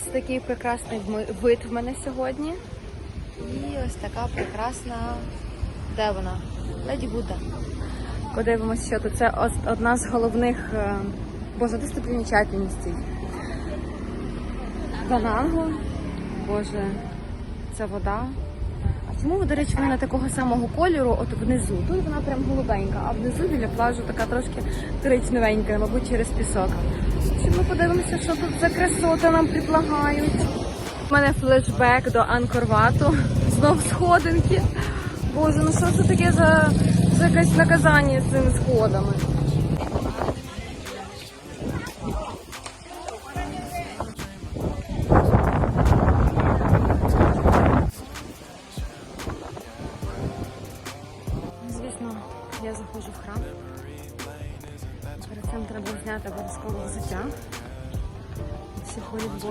Ось такий прекрасний вид в мене сьогодні. І ось така прекрасна. Де вона? Леді Будда. Подивимося, що тут. Це одна з головних е, боже. Дананго. Боже, це вода. А чому, до речі, вона такого самого кольору, от внизу? Тут вона прям голубенька, а внизу біля пляжу така трошки коричневенька, мабуть, через пісок. Чи ми подивимося, що тут за красота нам предлагають. У мене флешбек до Анкорвату. Знов сходинки. Боже, ну що це таке за, за якесь наказання з цими сходами?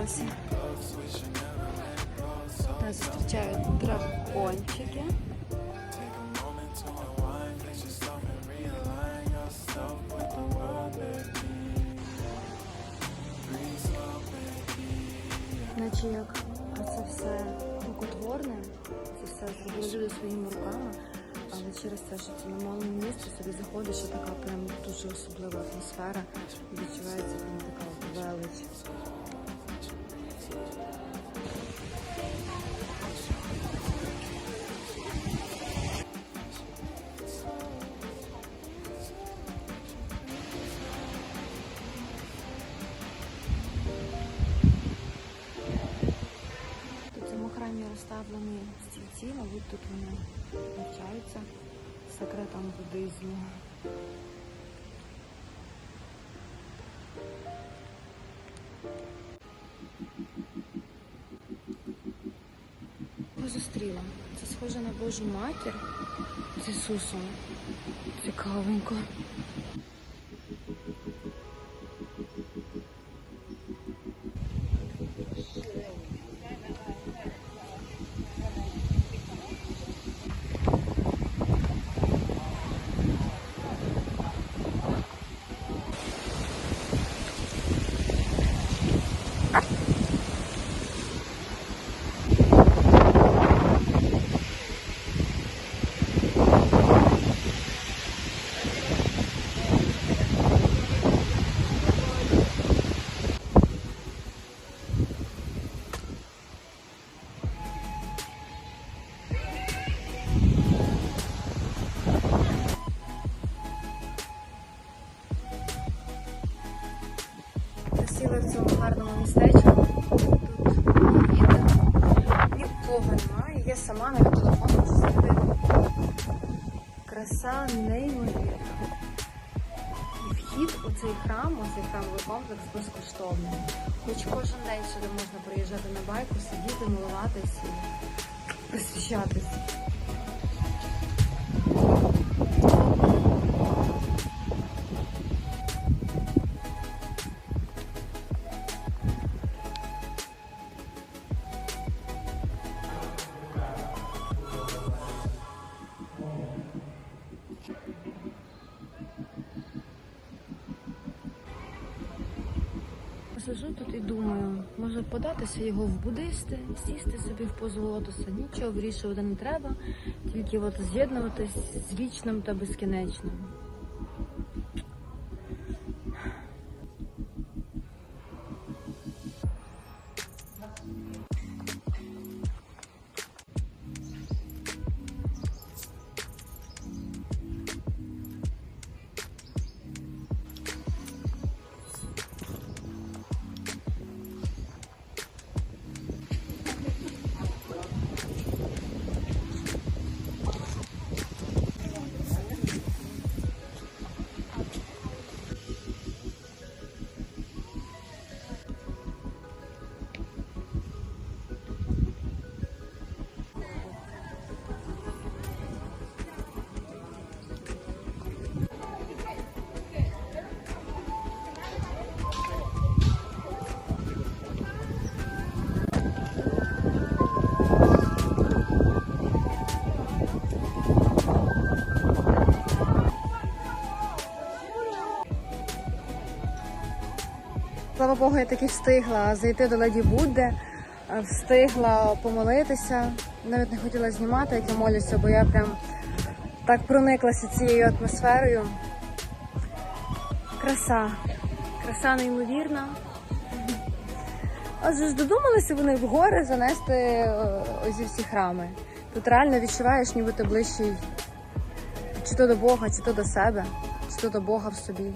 Всі. Нас зустрічають дракончики. Наче це все рукотворне, це все зробили своїми руками, але через те, що це на малому місці собі заходиш, і така прям дуже особлива атмосфера, відчувається прям така велич. Стільці, тут вони навчаються секретам буддизму. Зустріла. Це схоже на Божу матір з Ісусом. Цікавенько. Краса неймовірна. Вхід у цей храм, у цей храмовий комплекс безкоштовний. Хоч кожен день сюди можна приїжджати на байку, сидіти, милуватися і. Сижу тут і думаю, може податися його в буддисти, сісти собі в позу лотоса, нічого вирішувати не треба, тільки от з'єднуватись з вічним та безкінечним. Слава Богу, я таки встигла зайти до леді Будди, е, встигла помолитися. Навіть не хотіла знімати, як я молюся, бо я прям так прониклася цією атмосферою. Краса, краса неймовірна. Отже ж додумалися вони в гори занести е, ось всі храми. Тут реально відчуваєш, ніби ти ближчий чи то до Бога, чи то до себе, чи то до Бога в собі.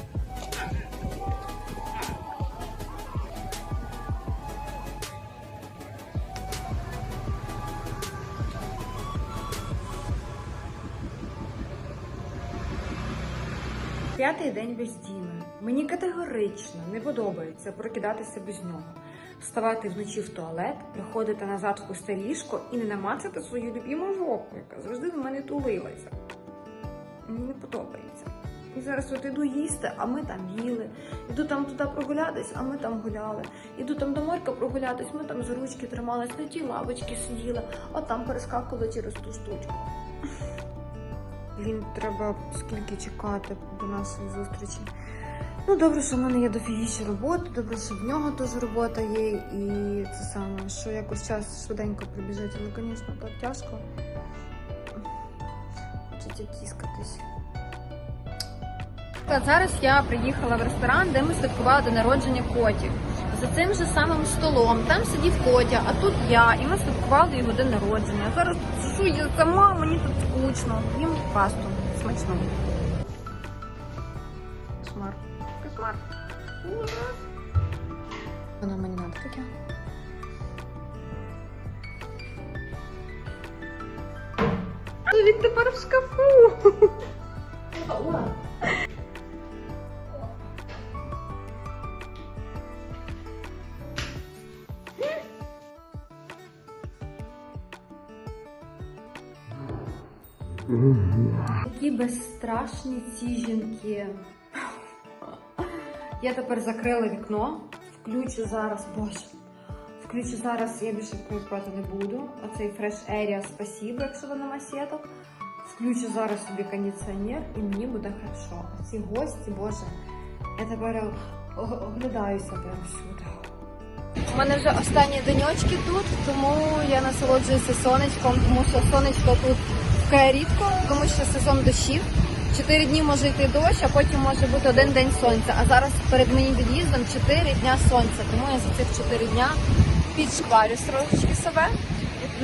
П'ятий день без Діми. Мені категорично не подобається прокидатися без нього, вставати вночі в туалет, приходити назад в пусте ліжко і не намацати свою любіму жопу, яка завжди до мене тулилася. Мені не подобається. І зараз от іду їсти, а ми там їли. Іду там туди прогулятись, а ми там гуляли. Іду там до морька прогулятись, ми там за ручки тримались, на тій лавочці сиділи, а там перескакували через ту штучку. Блін, треба скільки чекати до нашої зустрічі. Ну, добре, що в мене є дофігіще роботи, добре, що в нього теж робота є, і це саме, що якось час швиденько прибіжить, але, звісно, так тяжко. Хочеться тіскатись. Зараз я приїхала в ресторан, де ми святкували день народження Коті. За цим же самим столом там сидів Котя, а тут я, і ми святкували його день народження. Зараз сижу я сама, мені тут скучно. Їм пасту смачно. Кошмар. Кошмар. Воно мені надо таке. Він тепер в шкафу. Які безстрашні ці жінки. Я тепер закрила вікно, включу зараз, боже. Включу зараз, я більше відкривати не буду. Оцей Fresh Area, спасибо, якщо ви нема сіток. Включу зараз собі кондиціонер і мені буде хорошо. Ці гості, боже, я тепер оглядаюся прямо всюди. У мене вже останні денечки тут, тому я насолоджуюся сонечком, тому що сонечко тут вкає рідко, тому що сезон дощів. Чотири дні може йти дощ, а потім може бути один день сонця. А зараз перед моїм від'їздом чотири дня сонця. Тому я за цих чотири дня підшкварю трошечки себе.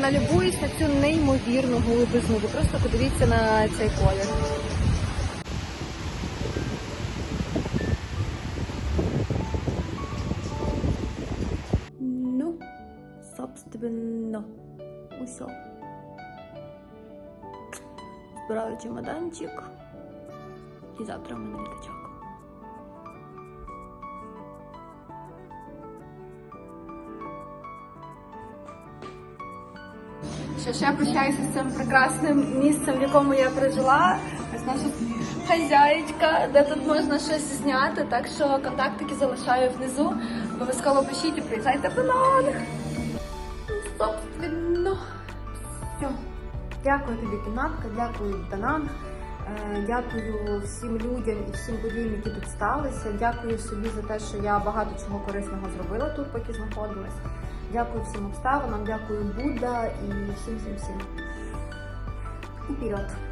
Налюбуюсь на цю неймовірну голубизну. Ви просто подивіться на цей колір. Ну, собственно, усьо. Збираю чемоданчик. І завтра в мене літачок. Що я прощаюся з цим прекрасним місцем, в якому я прожила. Ось наша хазяєчка, де тут можна щось зняти. Так що контактики залишаю внизу. Обов'язково пишіть і приїжджайте до нас. Дякую тобі, кімнатка, дякую Дананг. Е, Дякую всім людям і всім подіям, які тут сталися. Дякую собі за те, що я багато чого корисного зробила тут, поки знаходилась. Дякую всім обставинам, дякую Будда і всім всім всім. Уперед!